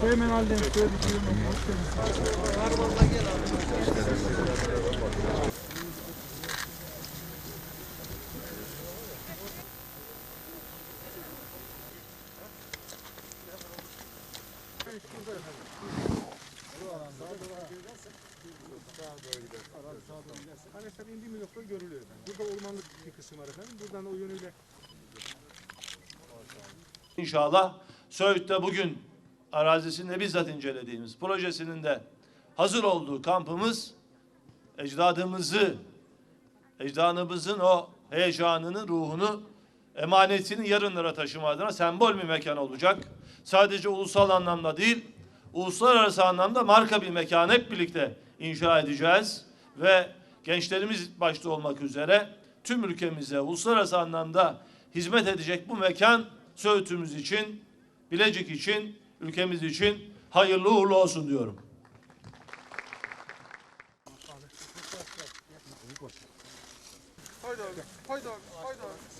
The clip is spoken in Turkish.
Hemen halledin. Şöyle bir şey. Hoş geldin. Araçlar indiğimiz nokta görülüyor. Burada ormanlık bir kısım var efendim. Buradan o yönüyle İnşallah Söğüt'te bugün arazisinde bizzat incelediğimiz projesinin de hazır olduğu kampımız ecdadımızı, ecdadımızın o heyecanını, ruhunu, emanetini yarınlara taşıma adına sembol bir mekan olacak. Sadece ulusal anlamda değil, uluslararası anlamda marka bir mekan hep birlikte inşa edeceğiz ve gençlerimiz başta olmak üzere tüm ülkemize uluslararası anlamda hizmet edecek bu mekan Söğüt'ümüz için, Bilecik için, ülkemiz için hayırlı uğurlu olsun diyorum. Haydi abi, haydi abi, haydi abi.